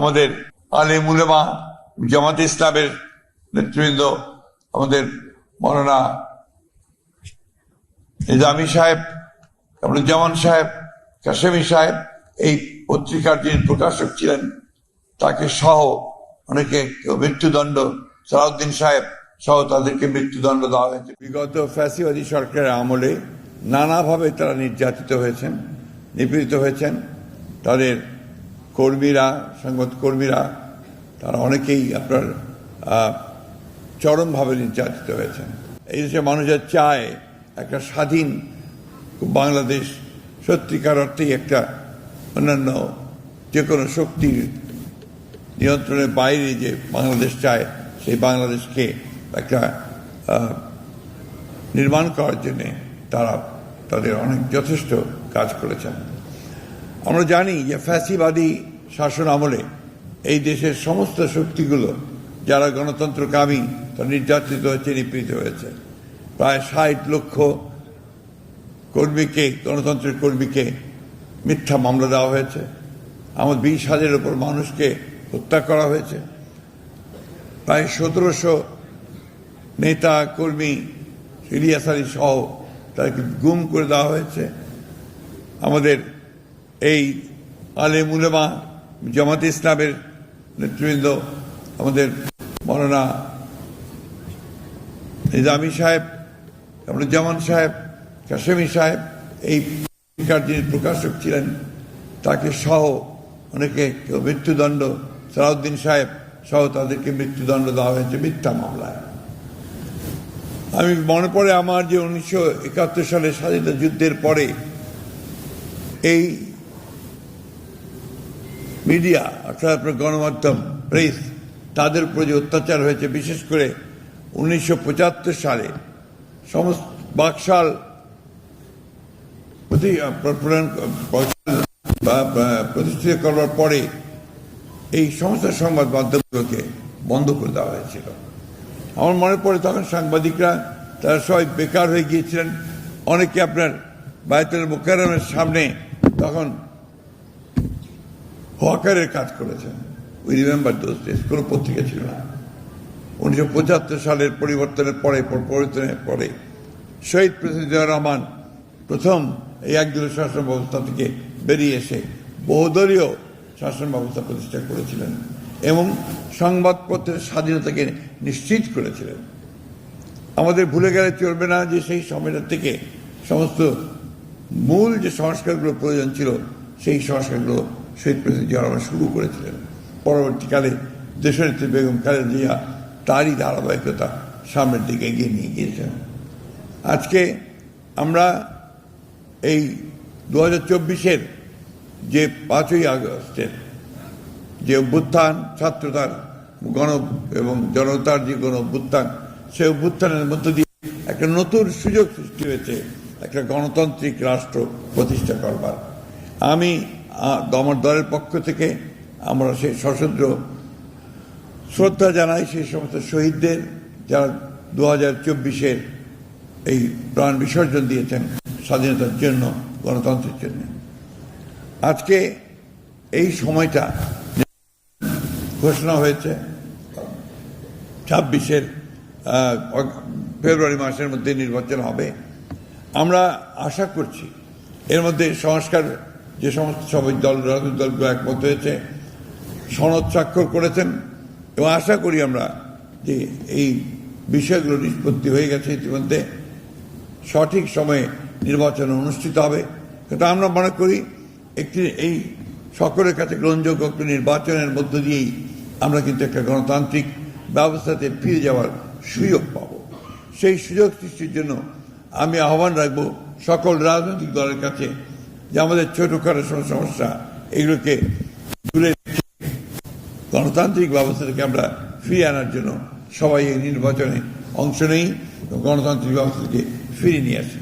আমাদের আলে মুলেমা জামাত ইসলামের নেতৃবৃন্দ, আমাদের মৌলানা নিজামী সাহেব জামান সাহেব, কাশেমি সাহেব এই পত্রিকার যিনি প্রকাশক ছিলেন, তাকে সহ অনেকে মৃত্যুদণ্ড, সালাউদ্দিন সাহেব সহ তাদেরকে মৃত্যুদণ্ড দেওয়া হয়েছে। বিগত ফ্যাসিবাদী সরকারের আমলে নানাভাবে তারা নির্যাতিত হয়েছেন, নিপীড়িত হয়েছেন, তাদের কর্মীরা সংবাদ কর্মীরা, তারা অনেকেই আপনার চরমভাবে নির্যাতিত হয়েছেন। এই দেশে মানুষের চায় একটা স্বাধীন বাংলাদেশ, সত্যিকার অর্থেই একটা অন্যান্য যে কোনো শক্তির নিয়ন্ত্রণের বাইরে যে বাংলাদেশ চায়, সেই বাংলাদেশকে একটা নির্মাণ করার জন্যে তারা, তাদের অনেক যথেষ্ট কাজ করেছেন। আমরা জানি যে ফ্যাসিবাদী শাসন আমলে এই দেশের সমস্ত শক্তিগুলো যারা গণতন্ত্রকামী, তারা নির্যাতিত হয়েছে, নিপীড়িত হয়েছে। প্রায় ষাট লক্ষ কর্মীকে, গণতন্ত্রের কর্মীকে মিথ্যা মামলা দেওয়া হয়েছে। আমার বিশ হাজারের ওপর মানুষকে হত্যা করা হয়েছে। প্রায় সতেরোশো নেতা, কর্মী আলী সহ তাদেরকে গুম করে দেওয়া হয়েছে। আমাদের এই আলে মুলেমা জামাত ইসলামের নেতৃবৃন্দ আমাদের মৌলানা নিজামী সাহেব জামান সাহেব, কাশেমি সাহেব, এই পত্রিকার যিনি প্রকাশক ছিলেন, তাকে সহ অনেকে, কেউ মৃত্যুদণ্ড, সালাউদ্দিন সাহেব সহ তাদেরকে মৃত্যুদণ্ড দেওয়া হয়েছে মিথ্যা মামলায়। আমি মনে পড়ে আমার যে উনিশশো একাত্তর সালে স্বাধীনতা যুদ্ধের পরে এই মিডিয়া, অর্থাৎ আপনার গণমাধ্যম, প্রেস, তাদের উপরে যে অত্যাচার হয়েছে, বিশেষ করে উনিশশো পঁচাত্তর সালে, সমস্ত বাকশাল প্রতিষ্ঠিত করবার পরে এই সমস্ত সংবাদ মাধ্যমগুলোকে বন্ধ করে দেওয়া হয়েছিল। আমার মনে পড়ে তখন সাংবাদিকরা, তারা সবাই বেকার হয়ে গিয়েছিলেন। অনেকে আপনার বায়তুল মুকাররমের সামনে তখন হকারের কাজ করেছেন। উই রিমেম্বার দোজ ডেজ কোনো পত্রিকা ছিল না। উনিশশো পঁচাত্তর সালের পরিবর্তনের পরে পর- পরিবর্তনের পরে, শহীদ প্রেসিডেন্ট রহমান প্রথম এই একদলীয় শাসন ব্যবস্থা থেকে বেরিয়ে এসে বহুদলীয় শাসন ব্যবস্থা প্রতিষ্ঠা করেছিলেন এবং সংবাদপত্রের স্বাধীনতাকে নিশ্চিত করেছিলেন। আমাদের ভুলে গেলে চলবে না যে সেই সময়টা থেকে সমস্ত মূল যে সংস্কারগুলো প্রয়োজন ছিল, সেই সংস্কারগুলো শহীদ প্রেসিডেন্ট জিয়া রহমান শুরু করেছিলেন। পরবর্তীকালে দেশনেত্রী বেগম খালেদা জিয়া তারই ধারাবাহিকতা সামনের দিকে এগিয়ে নিয়ে গিয়েছেন আজকে আমরা এই দু হাজার চব্বিশের যে পাঁচই আগস্টের যে অভ্যুত্থান, ছাত্রতার গণ এবং জনতার যে গণ অভ্যুত্থান, সেই অভ্যুত্থানের মধ্য দিয়ে একটা নতুন সুযোগ সৃষ্টি হয়েছে, একটা গণতান্ত্রিক রাষ্ট্র প্রতিষ্ঠা করবার। আমি আমার দলের পক্ষ থেকে আমরা সেই সশস্ত্র শ্রদ্ধা জানাই, সেই সমস্ত শহীদদের যারা দু হাজার চব্বিশের এই প্রাণ বিসর্জন দিয়েছেন স্বাধীনতার জন্য, গণতন্ত্রের জন্য। আজকে এই সময়টা ঘোষণা হয়েছে, ছাব্বিশের ফেব্রুয়ারি মাসের মধ্যে নির্বাচন হবে। আমরা আশা করছি এর মধ্যে সংস্কার যে সমস্ত সবাই দল, রাজনৈতিক দলগুলো একমত হয়েছে, সনদ স্বাক্ষর করেছেন, এবং আশা করি আমরা যে এই বিষয়গুলো নিষ্পত্তি হয়ে গেছে ইতিমধ্যে। সঠিক সময়ে নির্বাচন অনুষ্ঠিত হবে। কিন্তু আমরা মনে করি একটি এই সকলের কাছে গ্রহণযোগ্য একটি নির্বাচনের মধ্য দিয়েই আমরা কিন্তু একটা গণতান্ত্রিক ব্যবস্থাতে ফিরে যাওয়ার সুযোগ পাব। সেই সুযোগ সৃষ্টির জন্য আমি আহ্বান রাখব সকল রাজনৈতিক দলের কাছে যে আমাদের ছোটোখাটো সমস্যা, এগুলোকে দূরে গণতান্ত্রিক ব্যবস্থা থেকে আমরা ফিরিয়ে আনার জন্য সবাই এই নির্বাচনে অংশ নেই গণতান্ত্রিক ব্যবস্থাকে ফিরিয়ে নিয়ে আসি।